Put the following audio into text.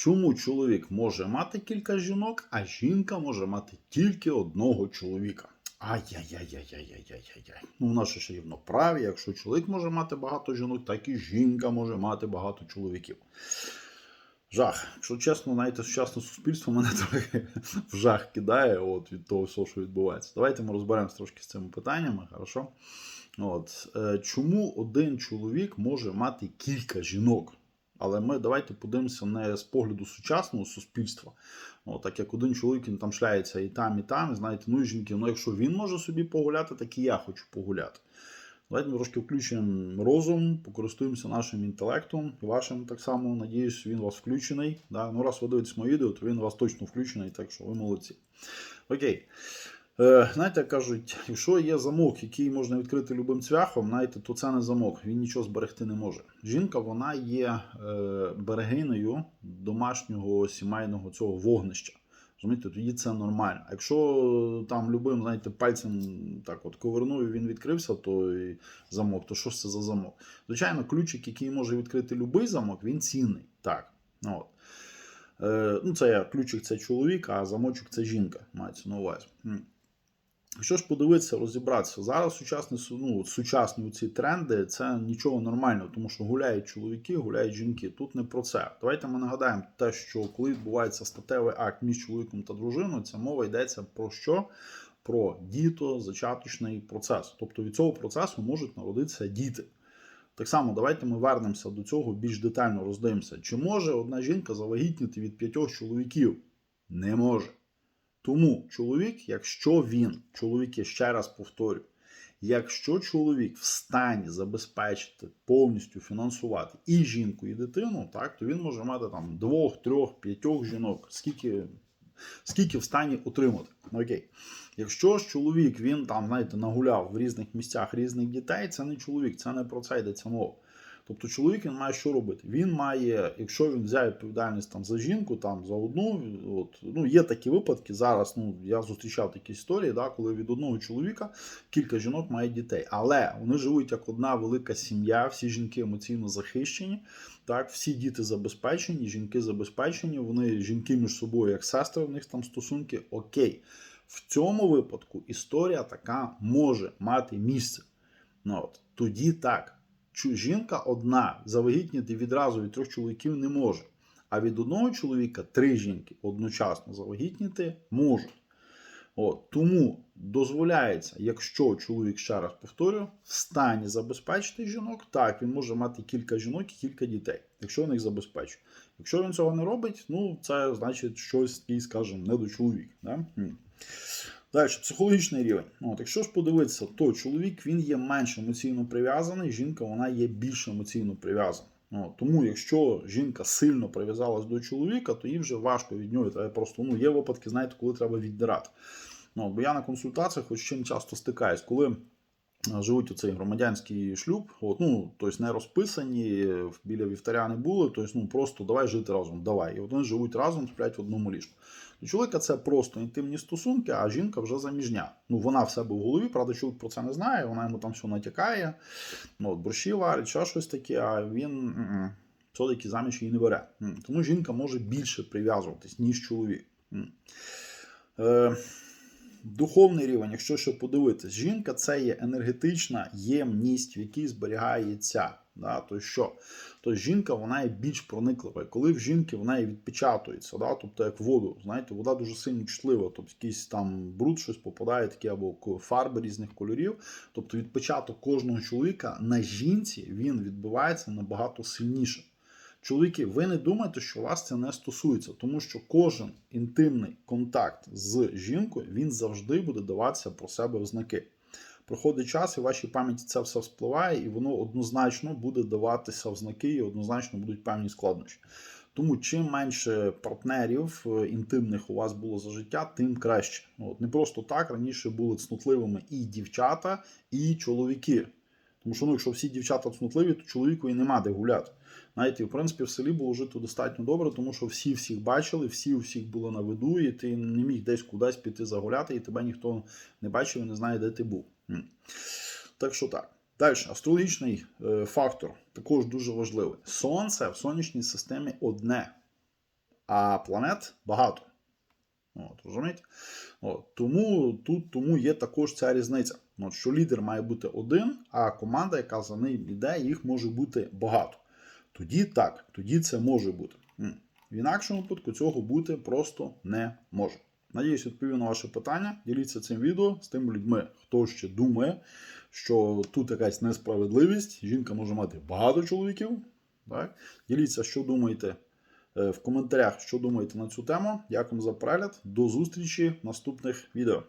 Чому чоловік може мати кілька жінок, а жінка може мати тільки одного чоловіка? Ай-яй-яй-яй-яй-яй-яй-яй. Ну, в нас ж рівноправі, якщо чоловік може мати багато жінок, так і жінка може мати багато чоловіків. Жах. Якщо чесно, знаєте, сучасне суспільство мене трохи в жах кидає от, від того, що відбувається. Давайте ми розберемося трошки з цими питаннями, хорошо? От. Е, Чому один чоловік може мати кілька жінок? Але ми давайте подивимося не з погляду сучасного суспільства. О, так як один чоловік він там шляється і там, і там, і знаєте, ну і жінки, ну якщо він може собі погуляти, так і я хочу погуляти. Давайте ми трошки включимо розум, покористуємося нашим інтелектом і вашим так само. Надіюсь, він у вас включений. Да? Ну, раз ви дивитесь моє відео, то він у вас точно включений, так що ви молодці. Окей. Е, знаєте, кажуть, якщо є замок, який можна відкрити любим цвяхом, знаєте, то це не замок, він нічого зберегти не може. Жінка вона є е, берегинею домашнього сімейного цього вогнища. Розумієте, тоді це нормально. Якщо там любим, знаєте, пальцем так от ковернув і він відкрився, то і замок, то що ж це за замок? Звичайно, ключик, який може відкрити будь-який замок, він цінний. Так. Ну, от. Е, ну, це ключик це чоловік, а замочок це жінка, мається на увазі. Якщо ж подивитися, розібратися, зараз сучасні, су- ну, сучасні ці тренди це нічого нормального, тому що гуляють чоловіки, гуляють жінки. Тут не про це. Давайте ми нагадаємо те, що коли відбувається статевий акт між чоловіком та дружиною, це мова йдеться про що? Про діто-зачаточний процес. Тобто від цього процесу можуть народитися діти. Так само, давайте ми вернемося до цього більш детально роздивимося. Чи може одна жінка завагітніти від п'ятьох чоловіків? Не може. Тому чоловік, якщо він, чоловік, я ще раз повторю, якщо чоловік в стані забезпечити повністю фінансувати і жінку, і дитину, так, то він може мати там двох, трьох, п'ятьох жінок, скільки, скільки в стані отримати. Ну, Окей. Якщо ж чоловік він там, знаєте, нагуляв в різних місцях різних дітей, це не чоловік, це не про це йдеться мова. Тобто чоловік він має що робити? Він має, якщо він взяв відповідальність там за жінку, там за одну, от ну є такі випадки. Зараз ну я зустрічав такі історії, да, коли від одного чоловіка кілька жінок мають дітей, але вони живуть як одна велика сім'я, всі жінки емоційно захищені. Так, всі діти забезпечені, жінки забезпечені. Вони жінки між собою, як сестри, в них там стосунки. Окей, в цьому випадку історія така може мати місце. Ну, от, тоді так. Жінка одна завагітніти відразу від трьох чоловіків не може. А від одного чоловіка три жінки одночасно завагітніти можуть. От, тому дозволяється, якщо чоловік, ще раз повторюю, в стані забезпечити жінок, так, він може мати кілька жінок і кілька дітей, якщо він їх забезпечує. Якщо він цього не робить, ну це значить щось такий, скажімо, недочоловік. Да? Далі, психологічний рівень. Ну, От, якщо ж подивитися, то чоловік він є менш емоційно прив'язаний, жінка вона є більш емоційно прив'язана. Ну, тому, якщо жінка сильно прив'язалась до чоловіка, то їй вже важко від нього. Треба просто ну, є випадки, знаєте, коли треба віддирати. Ну, бо я на консультаціях хоч чим часто стикаюсь, коли живуть оцей громадянський шлюб, от, ну, тобто не розписані, біля вівтаря не були, тобто ну, просто давай жити разом, давай. І вони живуть разом, сплять в одному ліжку. У чоловіка це просто інтимні стосунки, а жінка вже заміжня. Ну, вона в себе в голові, правда, чоловік про це не знає, вона йому там все натякає, ну, от, борщі варить, ще щось таке, а він все-таки заміж її не бере. Тому жінка може більше прив'язуватись, ніж чоловік. Духовний рівень, якщо ще подивитись, жінка це є енергетична ємність, в якій зберігається. Да? То що? То жінка вона є більш прониклива. І Коли в жінки вона є відпечатується, да? тобто як воду, знаєте, вода дуже сильно чутлива, тобто якийсь там бруд, щось попадає, такі або фарби різних кольорів. Тобто відпечаток кожного чоловіка на жінці він відбувається набагато сильніше. Чоловіки, ви не думайте, що вас це не стосується, тому що кожен інтимний контакт з жінкою він завжди буде даватися про себе в знаки. Проходить час, і в вашій пам'яті це все вспливає, і воно однозначно буде даватися в знаки, і однозначно будуть певні складнощі. Тому чим менше партнерів е, інтимних у вас було за життя, тим краще. От не просто так раніше були цнотливими і дівчата, і чоловіки. Тому що ну, якщо всі дівчата цнотливі, то чоловіку і нема де гуляти. Знаєте, в принципі, в селі було жити достатньо добре, тому що всі всіх бачили, всі всіх були на виду, і ти не міг десь кудись піти загуляти, і тебе ніхто не бачив і не знає, де ти був. Так що так. Далі, астрологічний е, фактор також дуже важливий. Сонце в сонячній системі одне. а планет багато. От, розумієте? От, тому тут тому є також ця різниця. От, що лідер має бути один, а команда, яка за ним йде, їх може бути багато. Тоді так, тоді це може бути. В інакшому випадку цього бути просто не може. Надіюсь, відповів на ваше питання. Діліться цим відео з тими людьми, хто ще думає, що тут якась несправедливість. Жінка може мати багато чоловіків. Так? Діліться, що думаєте е, в коментарях, що думаєте на цю тему. Дякую за перегляд. До зустрічі в наступних відео.